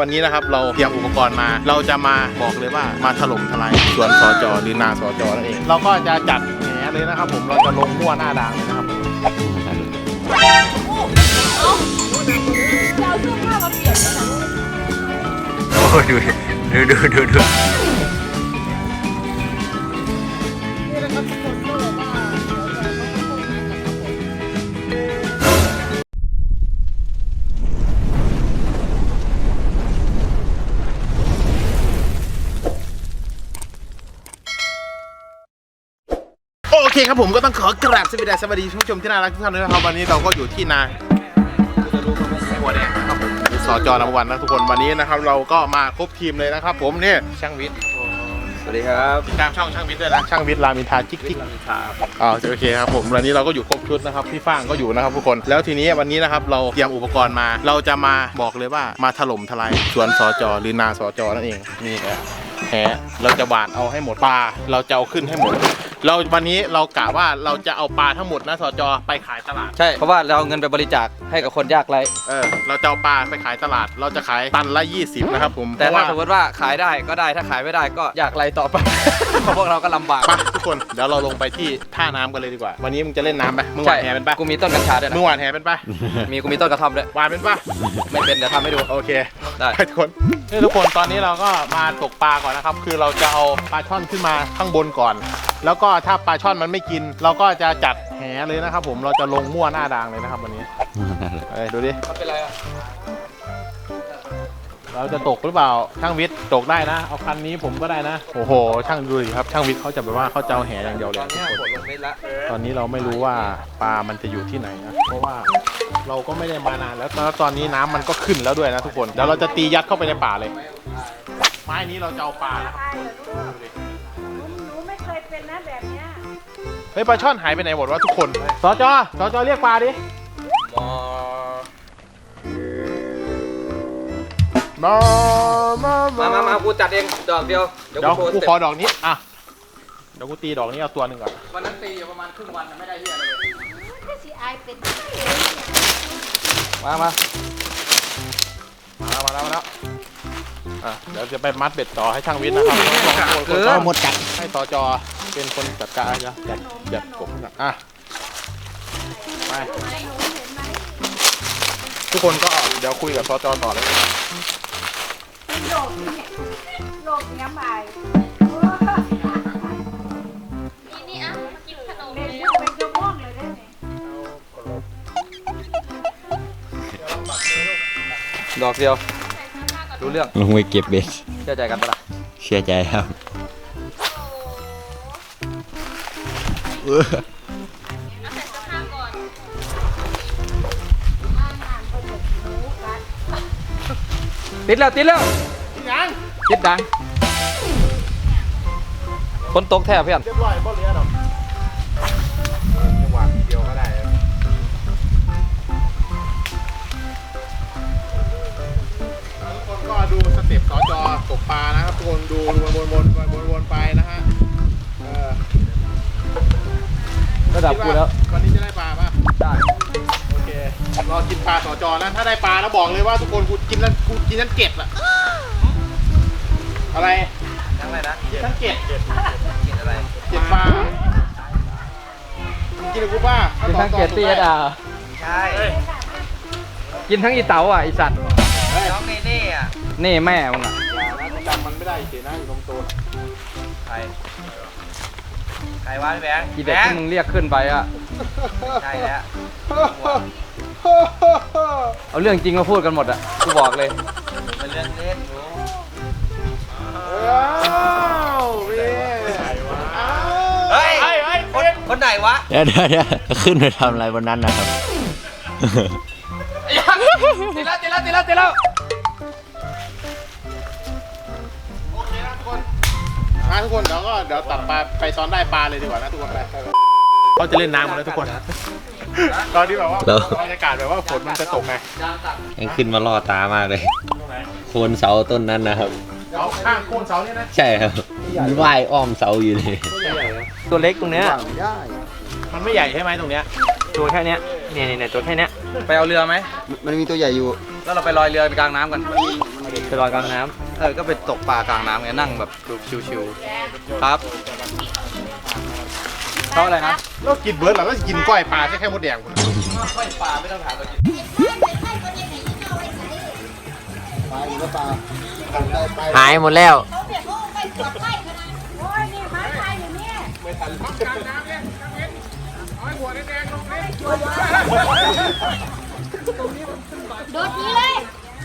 วันนี้นะครับเราเตรียมอุปกรณ์มา เราจะมาบอกเลยว่ามาถล่มทลายสวนสจอหรือนาสจอนั่นเอง เราก็จะจัดแหนเลยนะครับ ผมเราจะลงมั่วหน้าด่างเลยนะครับจะเอาเสื้อผ้ามาเปลี่ยนไหมนะโอ้ดูดูดูดูดู โอเคครับผมก็ต้องขอกราบสวัสดีสวัสดีผู้ชมที่น่ารักทุกท่านด้วยนะครับวันนี้เราก็อยู่ที่นาหัวแดงนะครับผมสจนวันนะทุกคนวันนี้นะครับเราก็มาครบทีมเลยนะครับ ผมเนี่ยช่างวิทย์สวัสดีครับติดตามช่องช่างวิทย์ด้วยนะช่างวิทย์รามินทาจิกจิกอ๋อโอเคครับผมวันนี้เราก็อยู่ครบชุดนะครับพี่ฟ้างก็อยู่นะครับทุกคนแล้วทีนี้วันนี้นะครับเราเตรียมอุปกรณ์มา เราจะมาบอกเลยว่ามาถล่มทลายสวนสจหรือนาสจนั่นเองนี่แหละแหเราจะหวานเอาให้หมดปลาเราจะเอาขึ้นให้หมด เราวันนี้เรากะว่าเราจะเอาปลาทั้งหมดนะสจไปขายตลาด ใช่ เพราะว่าเราเอาเงินไปบริจาคให้กับคนยากไร้เออ เราจะเอาปลาไปขายตลาด เราจะขายตันละ 20 นะครับผมแต่เพระถ้าสมมติว่าขายได้ก็ได้ถ้าขายไม่ได้ก็ยากไร้ต่อไป เพราะพวกเราก็ลำบากไปทุกคนเดี๋ยวเราลงไปที่ท่าน้ำกันเลยดีกว่า วันนี้มึงจะเล่นน้ำไปมึงหใช่วานแหเป็นปะกูมีต้นกัญชาด้วยมึนะงหวานแหเป็นปะมีกูมีต้นกระท่อมด้วยหวานเป็นปะไม่เป็นเดี๋ยวทำให้ดู โอเคได้ ไปทุกคนนี่ทุกคนตอนนี้เราก็มาตกปลาก่อนนะครับ คือเราจะเอาปลาช่อนขึ้นมาข้างบนก่อน แล้วก็ถ้าปลาช่อนมันไม่กิน เราก็จะจัดแหเลยนะครับผมเราจะลงมั่วหน้าด่างเลยนะครับวันนี้เอ้ยดูดิมันเป็นไรอะเราจะตกหรือเปล่าช่างวิทย์ตกได้นะ เอาคันนี้ผมก็ได้นะโอ้โห ช่างดูดิครับช่างวิทย์เขาจะแบบว่าเขาจะเอาแหอย่างเดียวเลตอยนทุนี้กคนฝนลงเม็ดละตอนนี้เราไม่รู้ว่าปลามันจะอยู่ที่ไหนนะ เพราะว่าเราก็ไม่ได้มานานแล้วแล้วตอนนี้น้ำมันก็ขึ้นแล้วด้วยนะทุกคน เดี๋ยวเราจะตียัดเข้าไปในป่าเลย ไม้นี้เราจะเอาปลานะครับ เฮ้ยปลาช่อนหายไปไหนหมดวะทุกคนสจสจเรียกปลาดิมอมามามามามากูจัดเองดอกเดียวเดี๋ยวเดี๋ยวกูโชว์กูสเต็ขอปดอกนี้อะเดี๋ยวกูตีดอกนี้เอาตัวหนึ่งก่อนวันนั้นตีอยู่ประมาณครึ่งวันไม่ได้เฮียอะไรเลยถ้าสีอายเป็นมามามาแล้วมาแล้วมาแล้วอะเดี๋ยวจะไปมัดเบ็ดต่อให้ช่างวิทย์นะครับสองคนสองคนหมดกัดให้สจ เป็นคนจัดการนะจัดจัดกบนะอะไปหนูเห็นไหมทุกคนก็เดี๋ยวคุยกับสจต่อเลยเป็นโรคเนี่ยโรคเนี้ยใหม่นี่นี่อะมากินขนมเด็กเลย เป็นกระม่วงเลยได้เนี่ยดอกเดียวรู้เรื่องลงไปเก็บเบ็ดเชื่อใจกันปะล่ะ เชื่อใจครับ เอาใส่เสื้อผ้าก่อนอาหารเป็นแบบหนูกัดติดแล้ว ติดแล้วยังติดดังฝนตกแทบเพื่อนเรียบร้อยบ่เหลือหรอกจังหวะเดียวก็ได้ทุกคนก็ดูสเต็ปสจตกปลานะครับทุกคนดูวนวนวนวนวน ระดับกูแล้ว วันนี้จะได้ปลาป่ะ ได้ โอเค รอกินปลาสอจอนะ ถ้าได้ปลาแล้วบอกเลยว่าทุกคนกูกินแล้วกูกินทั้งเก็บอะอะไรทั้งอะไรนะกินทั้งเก็บกินอะไร เก็บปลากินกับกูป่ะกินทั้งเกียรติดาใช่ กินทั้งอีเต๋าอะไอสัตว์เฮ้ยน้องเนเน่อะนี่แม่มึงอะอย่านะจำมันไม่ได้เฉยนะอยู่ตรงตัวใครใคร วะพี่แบงค์อีเด็กที่มึงเรียกขึ้นไปอะใช่แล้วเอาเรื่องจริงมาพูดกันหมดอะกูบอกเลย เป็นเรื่องเล่นรู้อ้าวพี่อ้าวเฮ้ยเฮ้ยเฮ้ยคนคนไหนวะเดี๋ยวเดี๋ยวเดี๋ยวขึ้นไปทำอะไรบนนั้นนะครับ ติดแล้วติดแล้วติดแล้วติดแล้ว มาทุกคนเดี๋ยวก็เดี๋ยวตัดปลาไปซ้อนได้ปลาเลยดีกว่านะทุกคนไปเขาจะเล่นน้ำกันแล้วทุกคน ตอนที่แบบว่าแล้ว บรรยากาศแบบว่าฝนมันจะตกไงยังขึ้นมาล่อตามากเลย โคนเสาต้นนั้นนะครับ เอาข้างโคนเสาเนี่ยนะใช่ครับมันว่ายอ้อมเสาอยู่เลย ตัวเล็กตรงเนี้ยมันไม่ใหญ่ใช่ไหมตรงเนี้ยตัวแค่เนี้ยเนี่ยเนี่ยตัวแค่เนี้ยไปเอาเรือไหมมันมีตัวใหญ่อยู่ แล้วเราไปลอยเรือกลางน้ำกันมันไปลอยกลางน้ เออก็ไปตกปลากลางน้ำไงนั่งแบบดูชิวๆครับเขาอะไรนะแล้วกินเบิร์ดเราก็กินก้อยปลาแค่แค่มดแดงคุณไม่ปลาไม่ต้องถามเรากินหายหมดแล้วโดดนี้เลย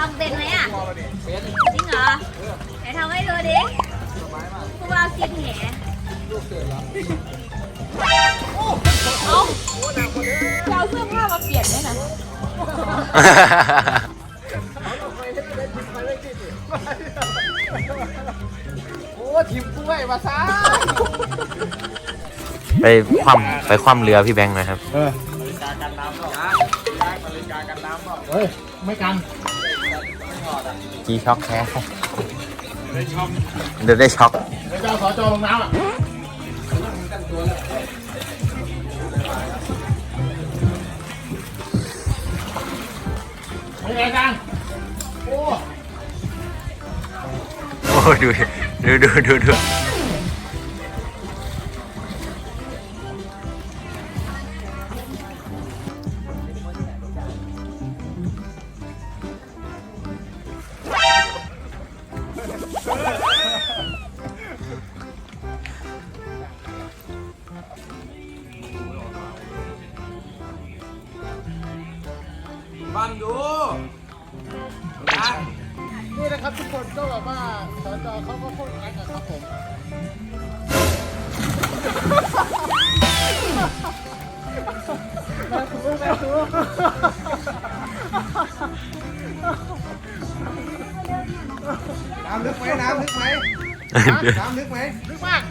ทำเป็นไหมอะจริงเหรอไหนทำให้ดูดิพวกเรากินแหเอาเราเสื้อผ้ามาเปลี่ยนด้วยนะไปคว่ำไปคว่ำเรือพี่แบงค์หนะครับเฮ้ย ไม่กัน จีช็อกแค่เดี๋ยวได้ช็อกเดี๋ยวจะเอาสอจอลงน้ำอะเป็นไงกันโอ้โอ้ดูดูดูดู ดูฟังดูนี่นะครับทุกคนก็แบบว่าสจเขาก็พูดกันนะครับผมำน้ำลึกไหมน้ำลึกไหมน้ำลึกไหมลึกมาก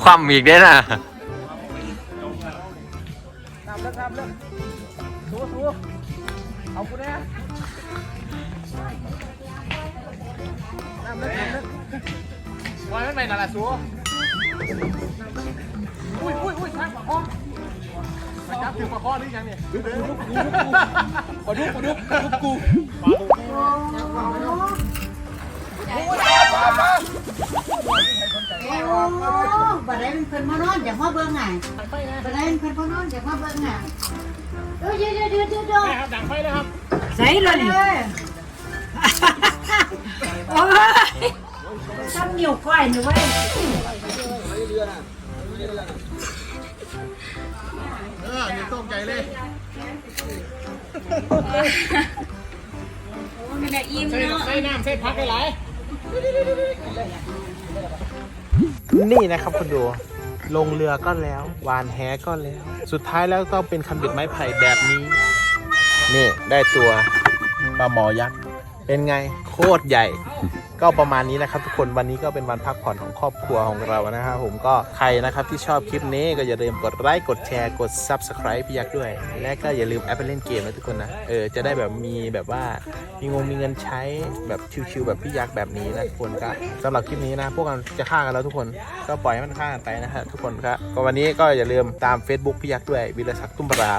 คว่ำอีกได้น่ะน้ำลึกน้ำลึกสู้สู้เอากูน่น้ำลึกน้ำลึกวายมันไปนั่นแหละสัวอุ้ยอุ้ยอุ้ยทางปากห้อไปจับถึงมาข้อหรือยังเนี่ยขอดูขอดูขอดูกู เป็นเพิ่นมานอนอย่ามาเบิ่งไงบัดได้เป็นเพิ่นมานอนอย่ามาเบิ่งไงเอ้ยเดี๋ยวเดี๋ยวเดี๋ยวเดี๋ยวครับดังไฟเลยครับใส่เลยนี่โอ้ยซ้ำนิ้วก้อยนี่เว้ยเอออย่าตกใจเลยมันจะอิ่มใส่เนาะใส่น้ำใส่พักให้ไหลายนี่นะครับคุณดู ลงเรือก็แล้วหวานแหก็แล้ว สุดท้ายแล้วต้องเป็นคันบิดไม้ไผ่แบบนี้ นี่ได้ตัวปลาหมอยักษ์ เป็นไงโคตรใหญ่ ก็ประมาณนี้นะครับ ทุกคนวันนี้ก็เป็นวันพักผ่อนของครอบครัวของเรานะครับผมก็ใครนะครับที่ชอบคลิปนี้ก็อย่าลืมกดไลค์กดแชร์กด Subscribe พี่ยักษ์ด้วย และก็อย่าลืมแอปไปเล่นเกมนะทุกคนนะเออจะได้แบบมีแบบว่ามีงงมีเงินใช้แบบชิวๆแบบพี่ยักษ์แบบนี้นะทุกคนก็สำหรับคลิปนี้นะ พวกเราจะฆ่ากันแล้วทุกคนก็ปล่อยให้มันฆ่ากันไปนะฮะทุกคนครับก็วันนี้ก็อย่าลืมตาม Facebook พี่ยักษ์ด้วยวิรศักดิ์ตุ้มปรา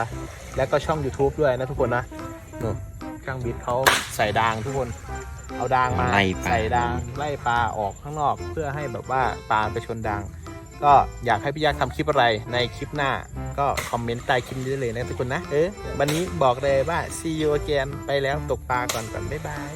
และก็ช่อง YouTube ด้วยนะทุกคนนะนู่นช่างบิดเขาใส่ดางทุกคน เอาดางมาไล่ปลา ใส่ดางไล่ปลาออกข้างนอกเพื่อให้แบบว่าปลาไปชนดาง ก็อยากให้พี่ยักษ์ทำคลิปอะไรในคลิปหน้า ก็คอมเมนต์ใต้คลิปนี้ได้เลยนะทุกคนนะ เออ วันนี้บอกเลยว่า see you again ไปแล้วตกปลาก่อนก่อนบ๊ายบาย